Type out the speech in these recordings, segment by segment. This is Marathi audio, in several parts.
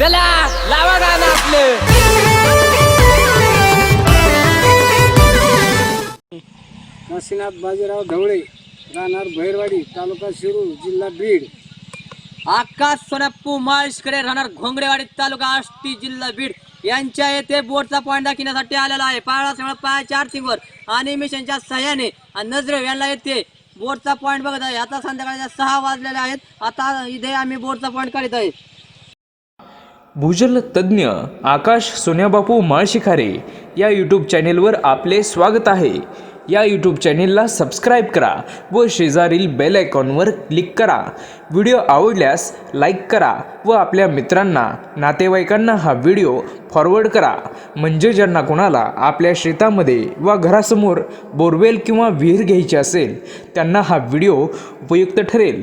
चला लावा गाणं आपलं. काशीनाथ बाजीराव ढवळे राहणार भैरवाडी तालुका शिरूर जिल्हा बीड. आकाश सोनाप्पू माळशकडे राहणार घोंगडेवाडी तालुका आष्टी जिल्हा बीड. यांच्या येथे बोटचा पॉईंट दाखवण्यासाठी आलेला आहे. पाळा सगळं पायाच्या आर्थिंगवर आणि मिशनच्या सहाय्याने आणि नजरे यांना येथे बोटचा पॉईंट बघत आहे. आता संध्याकाळच्या सहा वाजलेले आहेत. आता इथे आम्ही बोटचा पॉईंट काढत आहे. भूजल तज्ज्ञ आकाश सोन्याबापू माळशिखारे या यूट्यूब चॅनेलवर आपले स्वागत आहे. या यूट्यूब चॅनेलला सबस्क्राईब करा व शेजारील बेल आयकॉनवर क्लिक करा. व्हिडिओ आवडल्यास लाईक करा व आपल्या मित्रांना नातेवाईकांना हा व्हिडिओ फॉरवर्ड करा. म्हणजे ज्यांना कोणाला आपल्या शेतामध्ये व घरासमोर बोरवेल किंवा विहीर घ्यायची असेल त्यांना हा व्हिडिओ उपयुक्त ठरेल.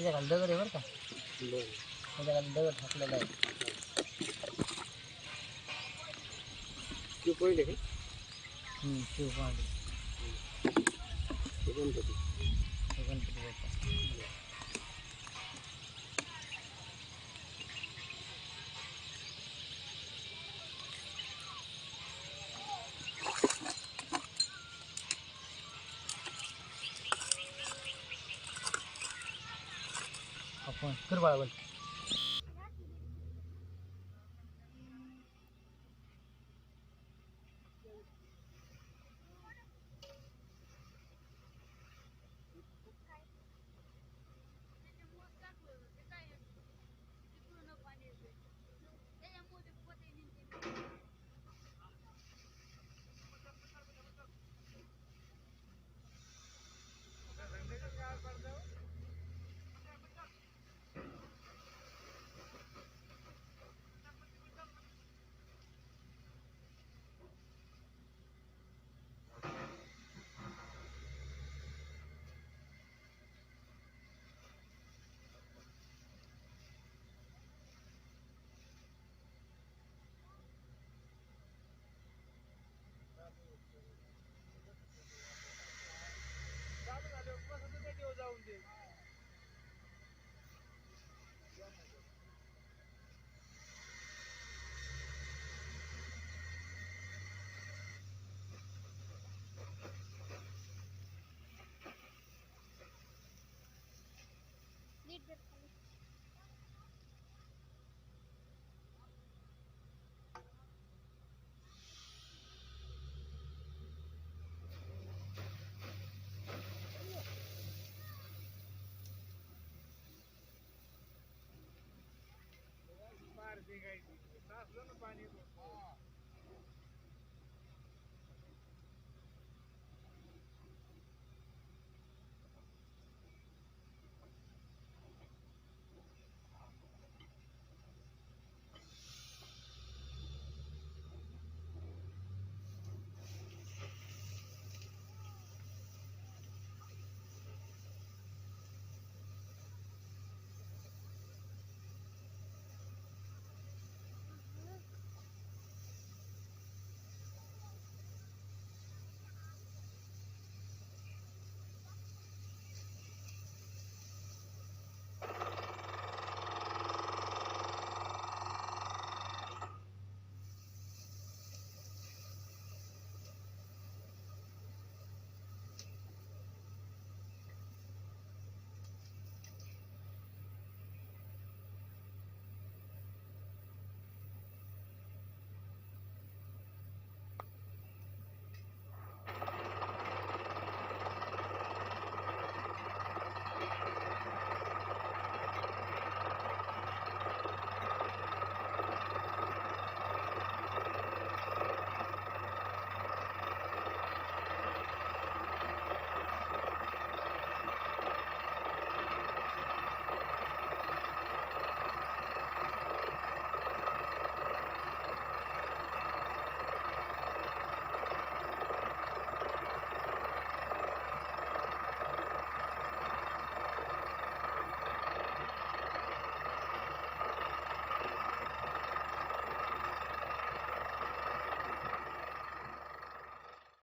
दगड आहे बरं का? त्याच्याखाली दगड टाकलेला आहे. ते पहिले शिव पहाडी. आपण कर बाळा बोल get